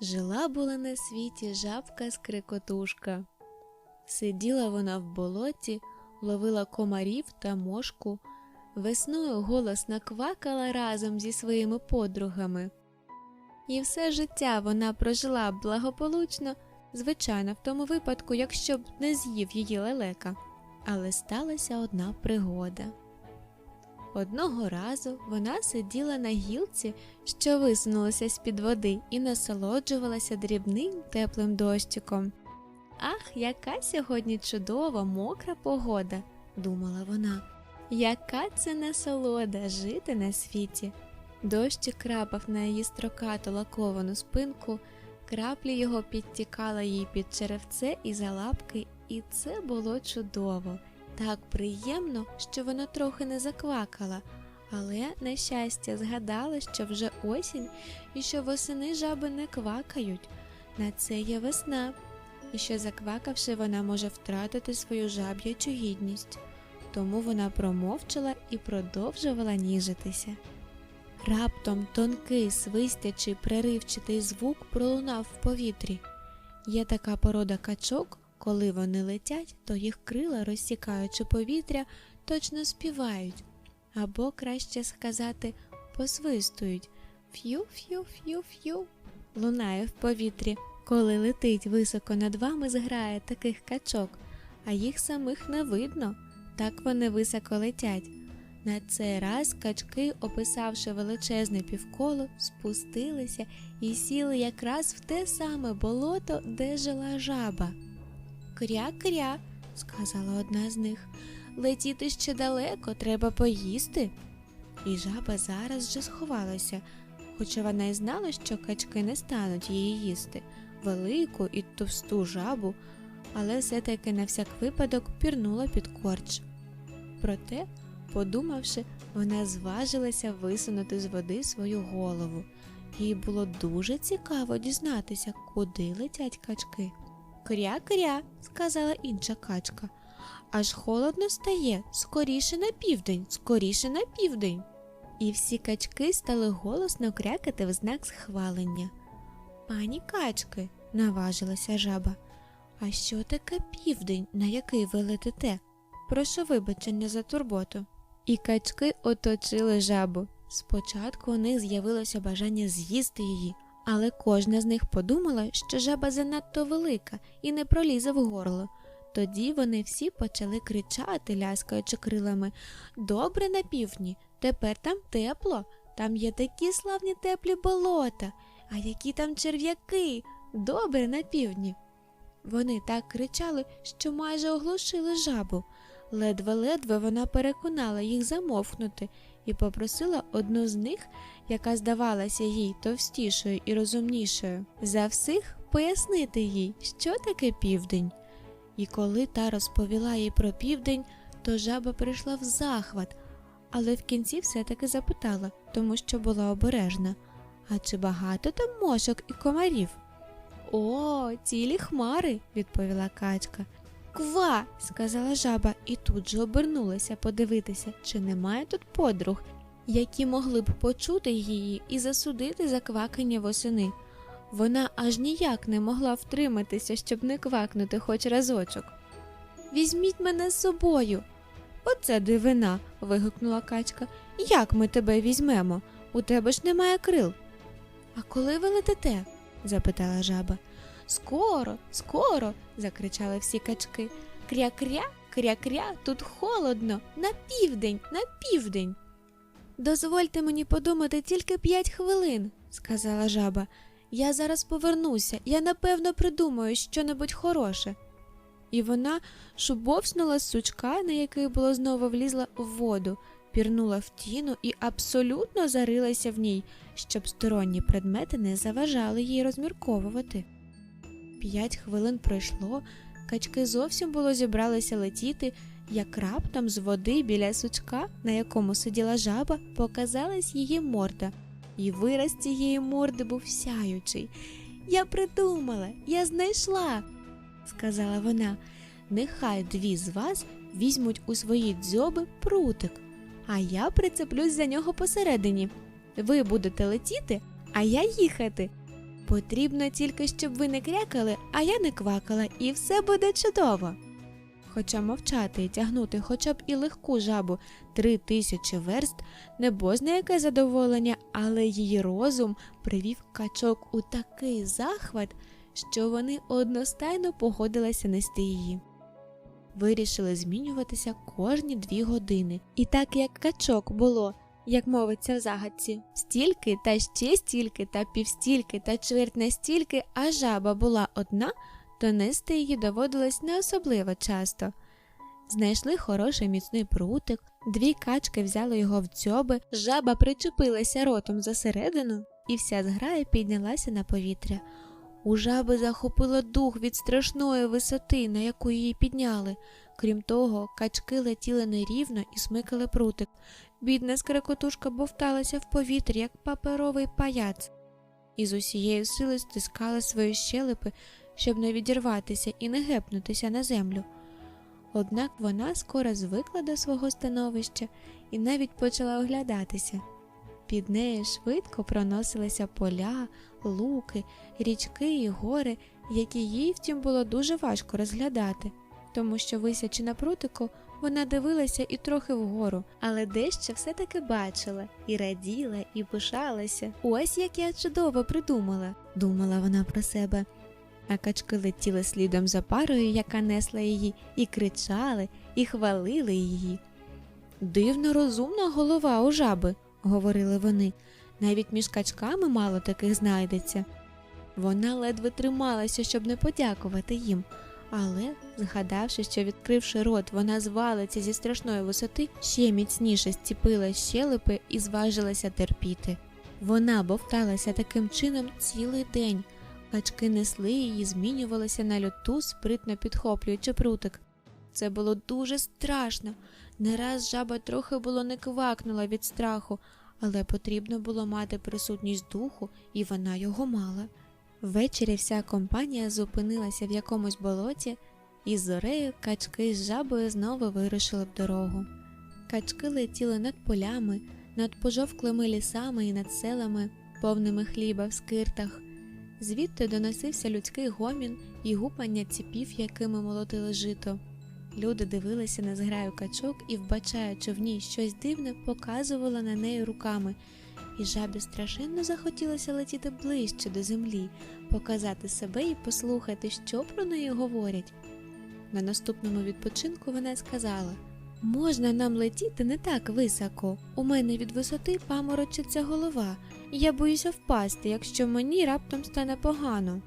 Жила була на світі жабка скрикотушка. Сиділа вона в болоті, ловила комарів та мошку, весною голосно квакала разом зі своїми подругами. І все життя вона прожила благополучно, звичайно, в тому випадку, якщо б не з'їв її лелека. Але сталася одна пригода. Одного разу вона сиділа на гілці, що висунулася з-під води, і насолоджувалася дрібним теплим дощиком. Ах, яка сьогодні чудова, мокра погода, думала вона. Яка це насолода жити на світі. Дощик крапав на її строкату лаковану спинку, краплі його підтікали їй під черевце і за лапки, і це було чудово. Так приємно, що вона трохи не заквакала, але, на щастя, згадала, що вже осінь і що восени жаби не квакають. На це є весна, і що заквакавши, вона може втратити свою жаб'ячу гідність. Тому вона промовчала і продовжувала ніжитися. Раптом тонкий, свистячий, преривчатий звук пролунав в повітрі. Є така порода качок, коли вони летять, то їх крила, розсікаючи повітря, точно співають, або краще сказати, посвистують ф'ю-ф'ю-ф'ю-ф'ю. Лунає в повітрі, коли летить високо над вами зграє таких качок, а їх самих не видно, так вони високо летять. На цей раз качки, описавши величезне півколо, спустилися і сіли якраз в те саме болото, де жила жаба. Кря-кря, сказала одна з них, летіти ще далеко, треба поїсти. І жаба зараз же сховалася, хоча вона й знала, що качки не стануть її їсти, велику і товсту жабу, але все-таки на всяк випадок пірнула під корч. Проте, подумавши, вона зважилася висунути з води свою голову. Їй було дуже цікаво дізнатися, куди летять качки. Кря-кря, сказала інша качка. Аж холодно стає, скоріше на південь, скоріше на південь. І всі качки стали голосно крякати в знак схвалення. Пані качки, наважилася жаба. А що таке південь, на який ви летите? Прошу вибачення за турботу. І качки оточили жабу. Спочатку у них з'явилося бажання з'їсти її, але кожна з них подумала, що жаба занадто велика і не пролізе в горло. Тоді вони всі почали кричати, ляскаючи крилами Добре на півдні, тепер там тепло, там є такі славні теплі болота, а які там черв'яки, добре на півдні. Вони так кричали, що майже оглушили жабу. Ледве-ледве вона переконала їх замовкнути і попросила одну з них, яка здавалася їй товстішою і розумнішою, за всіх пояснити їй, що таке південь. І коли та розповіла їй про південь, то жаба прийшла в захват, але в кінці все-таки запитала, тому що була обережна. А чи багато там мошок і комарів? О, цілі хмари, відповіла качка. Ква, сказала жаба, і тут же обернулася подивитися, чи немає тут подруг, які могли б почути її і засудити за квакання восени. Вона аж ніяк не могла втриматися, щоб не квакнути хоч разочок. Візьміть мене з собою. Оце дивина. вигукнула качка. Як ми тебе візьмемо? У тебе ж немає крил. А коли ви летите? запитала жаба. Скоро, скоро, закричали всі качки. Кря-кря, кря-кря, тут холодно, на південь, на південь. Дозвольте мені подумати тільки п'ять хвилин, сказала жаба. Я зараз повернуся, я напевно придумаю щонебудь хороше. І вона шубовснула сучка, на який було знову влізла в воду, пірнула в тіну і абсолютно зарилася в ній, щоб сторонні предмети не заважали їй розмірковувати. П'ять хвилин пройшло, качки зовсім було зібралися летіти, як раптом з води біля сучка, на якому сиділа жаба, показалась її морда, і вираз цієї морди був сяючий. Я придумала, я знайшла, сказала вона. Нехай дві з вас візьмуть у свої дзьоби прутик, а я прицеплюсь за нього посередині. Ви будете летіти, а я їхати. Потрібно тільки, щоб ви не крякали, а я не квакала, і все буде чудово. Хоча мовчати і тягнути хоча б і легку жабу три тисячі верст небозне яке задоволення, але її розум привів качок у такий захват, що вони одностайно погодилися нести її. Вирішили змінюватися кожні дві години. І так як качок було, як мовиться в загадці, стільки та ще стільки та півстільки та чверть настільки, а жаба була одна, то нести її доводилось не особливо часто. Знайшли хороший міцний прутик, дві качки взяли його в дзьоби, жаба причепилася ротом засередину, і вся зграя піднялася на повітря. У жаби захопило дух від страшної висоти, на яку її підняли. Крім того, качки летіли нерівно і смикали прутик. Бідна скрекотушка бовталася в повітрі, як паперовий паяц, і з усієї сили стискала свої щелепи, щоб не відірватися і не гепнутися на землю. Однак вона скоро звикла до свого становища і навіть почала оглядатися. Під нею швидко проносилися поля, луки, річки і гори, які їй, втім, було дуже важко розглядати, тому що, висячи на прутику, вона дивилася і трохи вгору, але дещо все-таки бачила, і раділа, і пишалася. Ось як я чудово придумала, думала вона про себе. А качки летіли слідом за парою, яка несла її, і кричали, і хвалили її. Дивно розумна голова у жаби, говорили вони. Навіть між качками мало таких знайдеться. Вона ледве трималася, щоб не подякувати їм, але, згадавши, що відкривши рот, вона звалиться зі страшної висоти, ще міцніше стіпила щелепи і зважилася терпіти. Вона бовталася таким чином цілий день. Качки несли її, змінювалися на льоту, спритно підхоплюючи прутик. Це було дуже страшно. Не раз жаба трохи було не квакнула від страху, але потрібно було мати присутність духу, і вона його мала. Ввечері вся компанія зупинилася в якомусь болоті, і з зорею качки з жабою знову вирушили в дорогу. Качки летіли над полями, над пожовклими лісами і над селами, повними хліба в скиртах. Звідти доносився людський гомін і гупання ціпів, якими молотили жито. Люди дивилися на зграю качок і, вбачаючи в ній щось дивне, показували на неї руками, і жабі страшенно захотілося летіти ближче до землі, показати себе і послухати, що про неї говорять. На наступному відпочинку вона сказала Можна нам летіти не так високо. У мене від висоти паморочиться голова, і я боюся впасти, якщо мені раптом стане погано.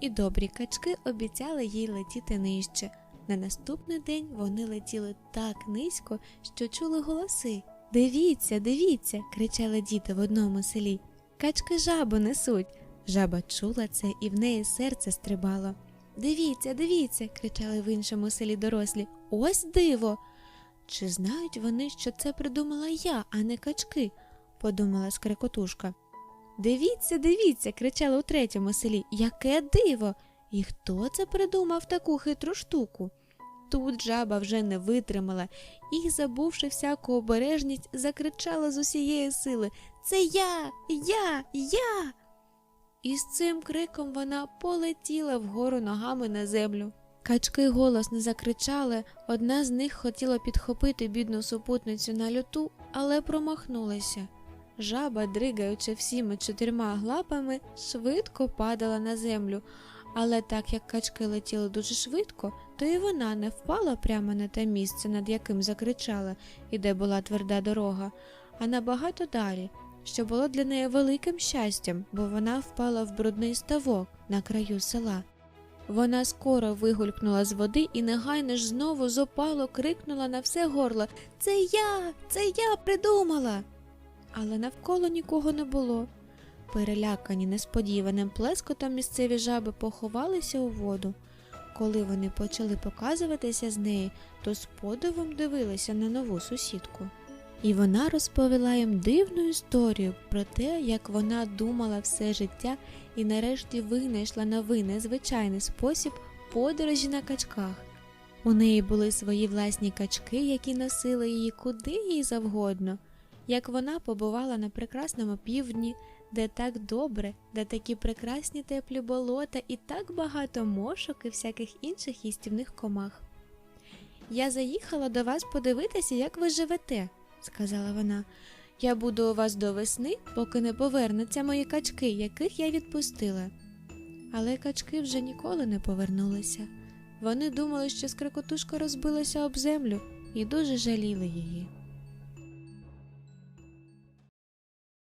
І добрі качки обіцяли їй летіти нижче. На наступний день вони летіли так низько, що чули голоси. Дивіться, дивіться, кричали діти в одному селі. Качки жабу несуть. Жаба чула це, і в неї серце стрибало. Дивіться, дивіться, кричали в іншому селі дорослі. Ось диво. Чи знають вони, що це придумала я, а не качки? подумала скрекотушка. Дивіться, дивіться, кричали у третьому селі. Яке диво! І хто це придумав таку хитру штуку? Тут жаба вже не витримала і, забувши всяку обережність, закричала з усієї сили Це я, я, я. І з цим криком вона полетіла вгору ногами на землю. Качки голосно закричали, одна з них хотіла підхопити бідну супутницю на люту, але промахнулася. Жаба, дригаючи всіми чотирма глапами, швидко падала на землю, але так як качки летіли дуже швидко, то і вона не впала прямо на те місце, над яким закричала, і де була тверда дорога, а набагато далі, що було для неї великим щастям, бо вона впала в брудний ставок на краю села. Вона скоро вигулькнула з води і негайно ж знову з опалу крикнула на все горло Це я, це я придумала. Але навколо нікого не було. Перелякані несподіваним плескотом місцеві жаби поховалися у воду. Коли вони почали показуватися з неї, то з подивом дивилися на нову сусідку. І вона розповіла їм дивну історію про те, як вона думала все життя і нарешті винайшла новий незвичайний спосіб подорожі на качках. У неї були свої власні качки, які носили її куди їй завгодно. Як вона побувала на прекрасному півдні, де так добре, де такі прекрасні теплі болота і так багато мошок і всяких інших їстівних комах. Я заїхала до вас подивитися, як ви живете, сказала вона. Я буду у вас до весни, поки не повернуться мої качки, яких я відпустила. Але качки вже ніколи не повернулися. Вони думали, що скрикотушка розбилася об землю і дуже жаліли її.